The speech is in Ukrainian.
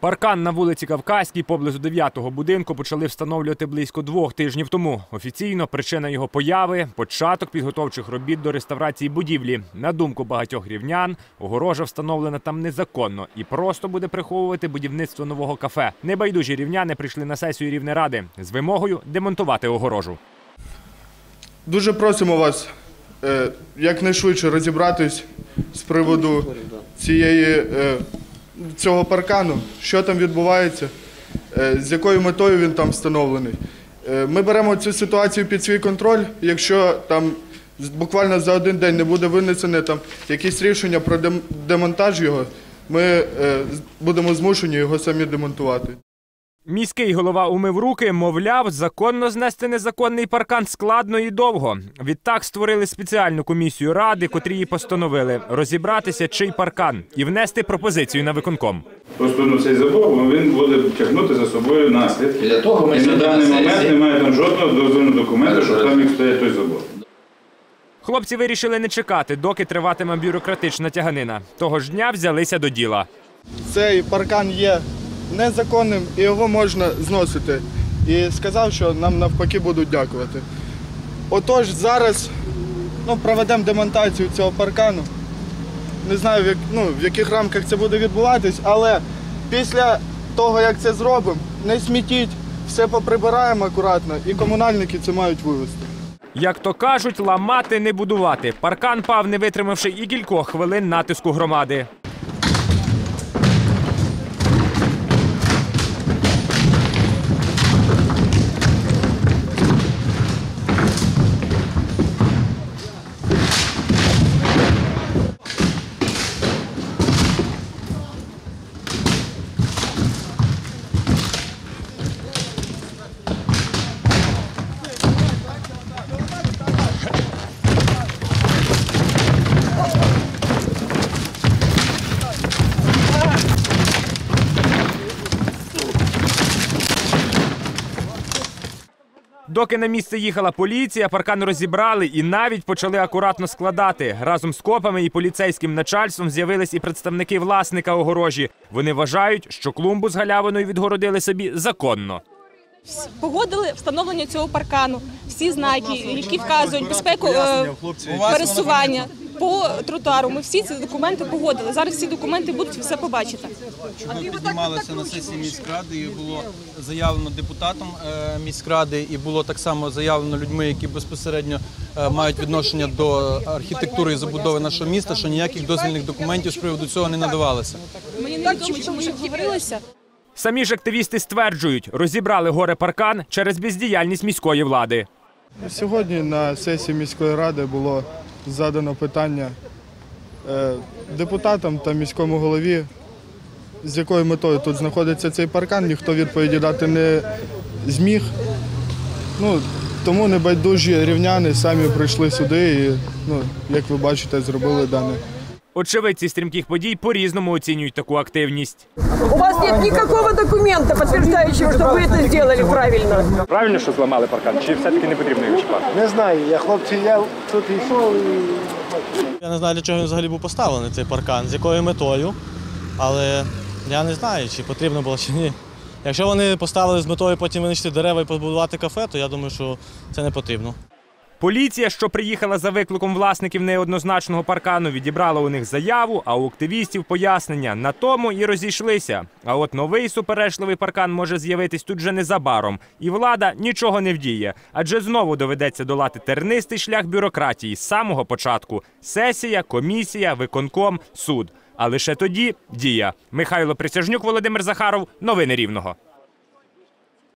Паркан на вулиці Кавказькій поблизу 9-го будинку почали встановлювати близько двох тижнів тому. Офіційно причина його появи початок підготовчих робіт до реставрації будівлі. На думку багатьох рівнян, огорожа встановлена там незаконно і просто буде приховувати будівництво нового кафе. Небайдужі рівняни прийшли на сесію Рівнеради з вимогою демонтувати огорожу. Дуже просимо вас е, якнайшвидше розібратись з приводу цієї, е, цього паркану, що там відбувається, е, з якою метою він там встановлений. Е, ми беремо цю ситуацію під свій контроль. Якщо там буквально за один день не буде винесене там якісь рішення про демонтаж його, ми е, будемо змушені його самі демонтувати. Міський голова умив руки, мовляв, законно знести незаконний паркан складно і довго. Відтак створили спеціальну комісію ради, котрі і постановили розібратися, чий паркан, і внести пропозицію на виконком. Просто цей забор він буде тягнути за собою наслідки. Для того ми І на даний момент немає там жодного дозвільного документу, що там міг стояти той забор. Хлопці вирішили не чекати, доки триватиме бюрократична тяганина. Того ж дня взялися до діла. цей паркан є незаконним і його можна зносити. І сказав, що нам навпаки будуть дякувати. Отож, зараз ну, проведемо демонтацію цього паркану. Не знаю, в, як, ну, в яких рамках це буде відбуватись, але після того, як це зробимо, не смітіть, все поприбираємо акуратно, і комунальники це мають вивезти. Як то кажуть, ламати не будувати. Паркан пав, не витримавши і кількох хвилин натиску громади. Доки на місце їхала поліція, паркан розібрали і навіть почали акуратно складати. Разом з копами і поліцейським начальством з'явились і представники власника огорожі. Вони вважають, що клумбу з галявиною відгородили собі законно. погодили встановлення цього паркану. Всі знаки, які вказують безпеку е, пересування по тротуару. Ми всі ці документи погодили. Зараз всі документи будуть ви все побачите. Ми піднімалися на сесії міськради, і було заявлено депутатом е, міськради, і було так само заявлено людьми, які безпосередньо е, мають відношення до архітектури і забудови нашого міста, що ніяких дозвільних документів з приводу цього не надавалося. Мені невідомо, чому так говорилося. Самі ж активісти стверджують, розібрали горе паркан через бездіяльність міської влади. Сьогодні на сесії міської ради було задано питання е, депутатам та міському голові, з якою метою тут знаходиться цей паркан. Ніхто відповіді дати не зміг. Ну, тому небайдужі рівняни самі прийшли сюди і, ну, як ви бачите, зробили дане. Очевидці стрімких подій по-різному оцінюють таку активність. У вас нет никакого документа, подтверждающего, что вы это сделали правильно. Правильно, що зламали паркан, чи все-таки не потрібно його чіпати? Не знаю, я хлопці, я тут йшов і Я не знаю, для чого він взагалі був поставлений цей паркан, з якою метою, але я не знаю, чи потрібно було чи ні. Якщо вони поставили з метою потім винищити дерева і побудувати кафе, то я думаю, що це не потрібно. Поліція, що приїхала за викликом власників неоднозначного паркану, відібрала у них заяву, а у активістів пояснення. На тому і розійшлися. А от новий суперечливий паркан може з'явитись тут вже незабаром, і влада нічого не вдіє, адже знову доведеться долати тернистий шлях бюрократії з самого початку: сесія, комісія, виконком, суд. А лише тоді дія. Михайло Присяжнюк, Володимир Захаров. Новини Рівного.